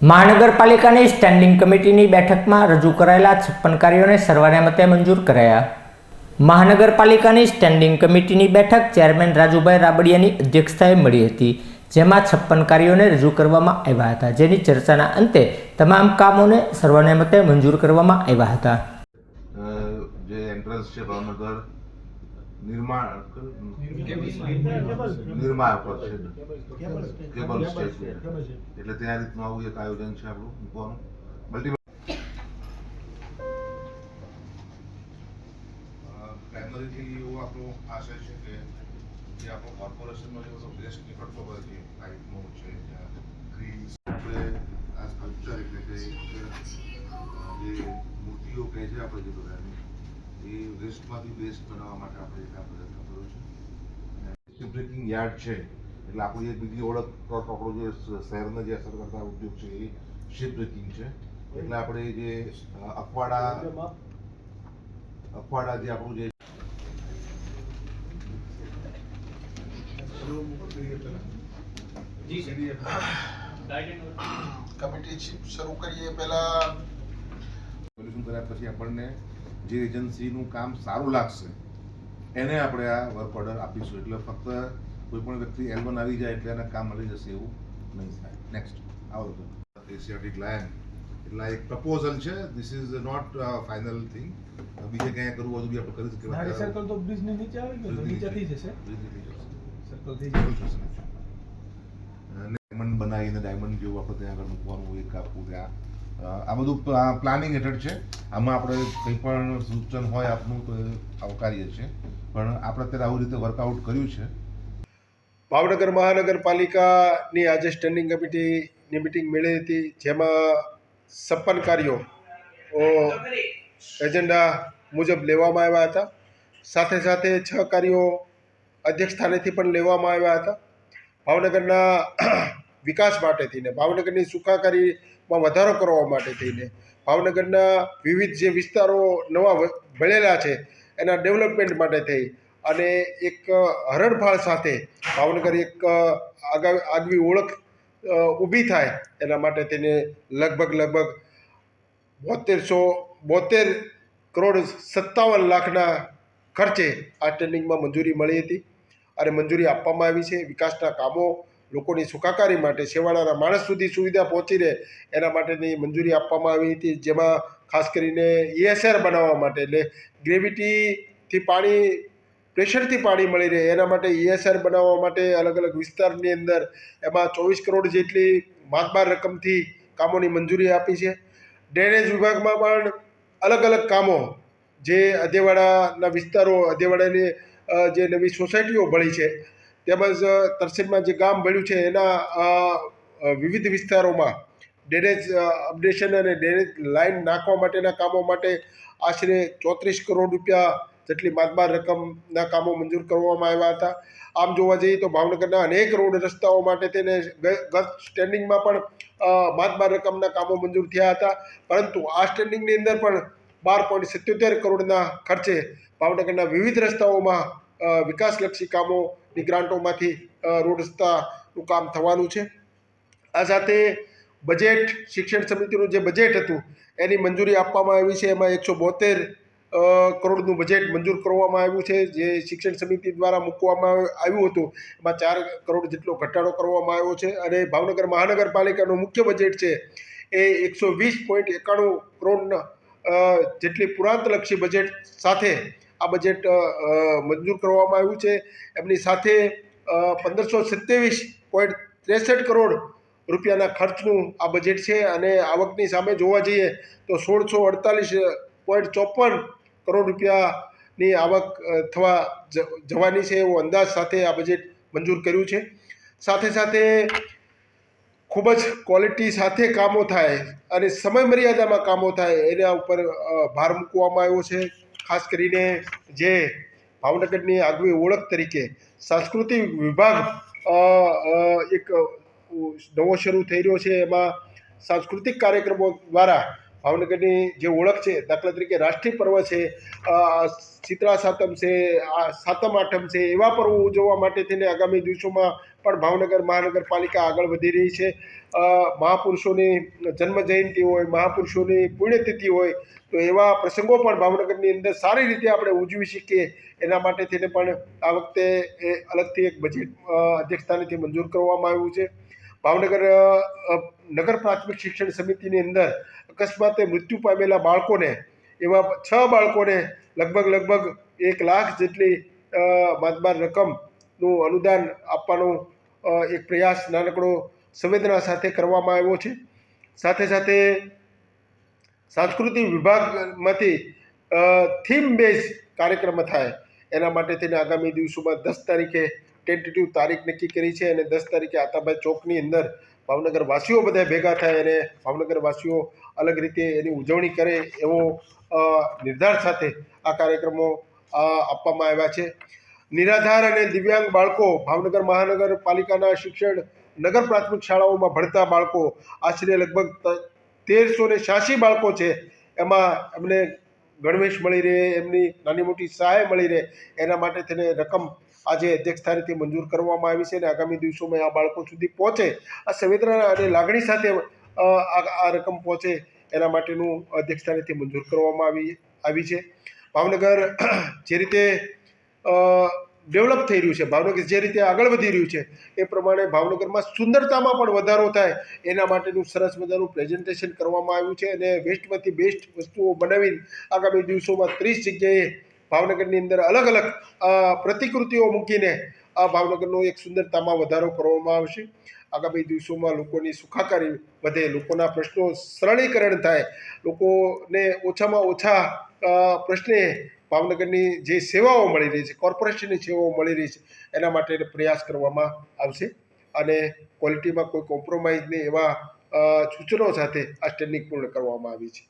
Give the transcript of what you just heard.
મહાનગરપાલિકાની સ્ટેન્ડિંગ કમિટીની બેઠકમાં રજૂ કરાયેલા છપ્પન કાર્યોને સર્વાનુમતે મંજૂર કરાયા. મહાનગરપાલિકાની સ્ટેન્ડિંગ કમિટીની બેઠક ચેરમેન રાજુભાઈ રાબડિયાની અધ્યક્ષતાએ મળી હતી, જેમાં છપ્પન કાર્યોને રજૂ કરવામાં આવ્યા હતા, જેની ચર્ચાના અંતે તમામ કામોને સર્વાને મતે મંજૂર કરવામાં આવ્યા હતા. જે એન્ટ્રન્સ છે ભાવનગર નિર્માણ નિર્માણ પર છે કેબલ સ્ટેશન. એટલે ત્યાં રીતનું આવું એક આયોજન છે આપણું મૂકવાનું. મલ્ટી પ્રાઇમરીથી એવો આપણો આશય છે કે જે આપણો કોર્પોરેશનનો જે બધો વેસ્ટ નીકળતો હોય છે લાઇટનો છે. ગ્રીસ આપણે આ સ્કલ્પચર એટલે કે જે મૂર્તિઓ કહે છે આપણે જે બધાની. એ વેસ્ટમાંથી બેસ્ટ બનાવવા માટે આપણે એટલા પ્રયત્ન કર્યો છે. બ્રેકિંગ યાર્ડ છે એટલે આપણી એક બીજી ઓળખ આપણો જે શહેરને જે અસર કરતા ઉદ્યોગ છે એ શિપ બ્રેકિંગ છે. એટલે આપણે જે અખવાડા અખવાડા જે આપણું જે કમિટી શરૂ કરીએ પહેલા. કર્યા પછી આપણને જે એજન્સીનું કામ સારું લાગશે એને આપણે આ વર્ક ઓર્ડર આપીશું. એટલે ફક્ત કોઈ પણ વ્યક્તિ એલબન આવી જાય એટલે એને કામ મળી જશે એવું નહીં થાય. નેક્સ્ટ આવો તો. એશિયાટિક લાયન એટલે આ એક પ્રપોઝલ છે. This is not final thing બીજે ક્યાંય કરવું હોય તો બી આપણે કરી શકીએ. સર્કલ તો બ્રિજની નીચે આવી ગયો તો નીચે. થઈ જશે સર્કલ થઈ જશે. અને ડાયમંડ બનાવીને ડાયમંડ જેવું આપણે ત્યાં આગળ મૂકવાનું એક આપવું ત્યાં આ બધું પ્લાનિંગ હેઠળ છે. આમાં આપણે કંઈ પણ સૂચન હોય આપનું તો આવકારીએ છીએ. પણ આપણે અત્યારે આવી રીતે વર્કઆઉટ કર્યું છે. ભાવનગર મહાનગરપાલિકાની આજે સ્ટેન્ડિંગ કમિટીની મિટિંગ મળી હતી, જેમાં છપ્પન કાર્યો એજન્ડા મુજબ લેવામાં આવ્યા હતા. સાથે સાથે છ કાર્યો અધ્યક્ષ સ્થાનેથી પણ લેવામાં આવ્યા હતા. ભાવનગરના વિકાસ માટે થઈને, ભાવનગરની સુખાકારીમાં વધારો કરવા માટે થઈને, ભાવનગરના વિવિધ જે વિસ્તારો નવા ભળેલા છે, એના ડેવલપમેન્ટ માટે થઈ અને એક હરણફાળ સાથે ભાવનગર એક આગા, આગવી ઓળખ ઊભી થાય એના માટે તેને લગભગ લગભગ બોતેરસો, બોતેર કરોડ સત્તાવન લાખના ખર્ચે આ ટ્રેનિંગમાં મંજૂરી મળી હતી અને મંજૂરી આપવામાં આવી છે. વિકાસના કામો લોકોની સુખાકારી માટે છેવાડાના માણસ સુધી સુવિધા પહોંચી રહે, એના માટેની મંજૂરી આપવામાં આવી હતી. જેમાં ખાસ કરીને ઈએસઆર બનાવવા માટે એટલે ગ્રેવિટીથી પાણી, પ્રેશરથી પાણી મળી રહે, એના માટે ઈએસઆર બનાવવા માટે અલગ અલગ વિસ્તારની અંદર એમાં ચોવીસ કરોડ જેટલી માતબાર રકમથી કામોની મંજૂરી આપી છે. ડ્રેનેજ વિભાગમાં પણ અલગ અલગ કામો જે અધેવાડાના વિસ્તારો, અધેવાડાની જે નવી સોસાયટીઓ ભળી છે તેમજ તરસેટમાં જે ગામ ભળ્યું છે, એના વિવિધ વિસ્તારોમાં ડેરેજ અપડેશન અને ડેરેજ લાઇન નાખવા માટેના કામો માટે આશરે ચોત્રીસ કરોડ રૂપિયા જેટલી માતબાર રકમના કામો મંજૂર કરવામાં આવ્યા હતા. આમ જોવા જઈએ તો ભાવનગરના અનેક રોડ રસ્તાઓ માટે તેને ગત સ્ટેન્ડિંગમાં પણ માતબાર રકમના કામો મંજૂર થયા હતા. પરંતુ આ સ્ટેન્ડિંગની અંદર પણ બાર પોઈન્ટ સિત્યોતેર કરોડના ખર્ચે ભાવનગરના વિવિધ રસ્તાઓમાં વિકાસલક્ષી વિકાસલક્ષી કામોની ગ્રાન્ટોમાંથી રોડ રસ્તાનું કામ થવાનું છે. આ સાથે બજેટ, શિક્ષણ સમિતિનું જે બજેટ હતું, એની મંજૂરી આપવામાં આવી છે. એમાં એકસો બોતેર કરોડનું બજેટ મંજૂર કરવામાં આવ્યું છે. જે શિક્ષણ સમિતિ દ્વારા મૂકવામાં આવ્યું હતું, એમાં ચાર કરોડ જેટલો ઘટાડો કરવામાં આવ્યો છે. અને ભાવનગર મહાનગરપાલિકાનું મુખ્ય બજેટ છે એ એકસો વીસ પોઈન્ટ એકાણું કરોડના જેટલી પુરાંતલક્ષી બજેટ સાથે આ બજેટ મંજૂર કરવામાં આવ્યું છે. એમની સાથે પંદરસો સત્યાવીસ પોઈન્ટ ત્રેસઠ કરોડ રૂપિયાના ખર્ચનું આ બજેટ છે અને આવકની સામે જોવા જઈએ તો સોળસો અડતાલીસ પોઈન્ટ ચોપન કરોડ રૂપિયાની આવક થવા જવાની છે એવો અંદાજ સાથે આ બજેટ મંજૂર કર્યું છે. સાથે સાથે ખૂબ જ ક્વોલિટી સાથે કામો થાય અને સમય મર્યાદામાં કામો થાય એના ઉપર ભાર મૂકવામાં આવ્યો છે. ખાસ કરીને જે ભાવનગરની આગવી ઓળખ તરીકે સાંસ્કૃતિક વિભાગ એક નવો શરૂ થઈ રહ્યો છે. એમાં સાંસ્કૃતિક કાર્યક્રમો દ્વારા ભાવનગરની જે ઓળખ છે દાખલા તરીકે રાષ્ટ્રીય પર્વ છે ચિત્રા સાતમ છે સાતમ આઠમ છે એવા પર્વો ઉજવવા માટે થઈને આગામી દિવસોમાં પણ ભાવનગર મહાનગરપાલિકા આગળ વધી રહી છે. મહાપુરુષોની જન્મ જયંતિ હોય મહાપુરુષોની પુણ્યતિથિ હોય તો એવા પ્રસંગો પણ ભાવનગરની અંદર સારી રીતે આપણે ઉજવી શકીએ. એના માટે થઈને પણ આ વખતે એ અલગથી એક બજેટ અ, અધ્યક્ષસ્થાનેથી મંજૂર કરવામાં આવ્યું છે. ભાવનગર નગર પ્રાથમિક શિક્ષણ સમિતિની અંદર અકસ્માતે મૃત્યુ પામેલા બાળકોને, એવા છ બાળકોને લગભગ લગભગ એક લાખ જેટલી માતબાર રકમનું અનુદાન આપવાનો એક પ્રયાસ નાનકડો સંવેદના સાથે કરવામાં આવ્યો છે. સાથે સાથે સાંસ્કૃતિક વિભાગમાંથી થીમ બેઝ કાર્યક્રમ થાય. એના માટે તેને આગામી દિવસોમાં દસ તારીખે ટેન્ટેટિવ તારીખ નક્કી કરી છે અને દસ તારીખે આતાભાઈ ચોકની અંદર ભાવનગર વાસીઓ બધા ભેગા થાય અને ભાવનગર વાસીઓ અલગ રીતે એની ઉજવણી કરે એવો નિર્ધાર સાથે આ કાર્યક્રમો આપવામાં આવ્યા છે. નિરાધાર અને દિવ્યાંગ બાળકો ભાવનગર મહાનગરપાલિકાના શિક્ષણ નગર પ્રાથમિક શાળાઓમાં ભણતા બાળકો, આશરે લગભગ તેરસો ને છ્યાસી બાળકો છે. એમાં એમને ગણવેશ મળી રહે, એમની નાની મોટી સહાય મળી રહે. એના માટે તેને રકમ આજે અધ્યક્ષ સ્થાનેથી મંજૂર કરવામાં આવી છે અને આગામી દિવસોમાં આ બાળકો સુધી પહોંચે. આ સંવેદના અને લાગણી સાથે આ રકમ પહોંચે એના માટેનું અધ્યક્ષ સ્થાનેથી મંજૂર કરવામાં આવી આવી છે. ભાવનગર જે રીતે ડેવલપ થઈ રહ્યું છે, ભાવનગર જે રીતે આગળ વધી રહ્યું છે, એ પ્રમાણે ભાવનગરમાં સુંદરતામાં પણ વધારો થાય એના માટેનું સરસ મજાનું પ્રેઝન્ટેશન કરવામાં આવ્યું છે અને વેસ્ટમાંથી બેસ્ટ વસ્તુઓ બનાવી આગામી દિવસોમાં ત્રીસ જગ્યાએ ભાવનગરની અંદર અલગ અલગ પ્રતિકૃતિઓ મૂકીને આ ભાવનગરનો એક સુંદરતામાં વધારો કરવામાં આવશે. આગામી દિવસોમાં લોકોની સુખાકારી વધે, લોકોના પ્રશ્નો સરળીકરણ થાય, લોકોને ઓછામાં ઓછા પ્રશ્ને ભાવનગરની જે સેવાઓ મળી રહી છે, કોર્પોરેશનની સેવાઓ મળી રહી છે, એના માટે પ્રયાસ કરવામાં આવશે. અને ક્વોલિટીમાં કોઈ કોમ્પ્રોમાઇઝ નહીં એવા સૂચનો સાથે આ સ્ટેન્ડિંગ પૂર્ણ કરવામાં આવી છે.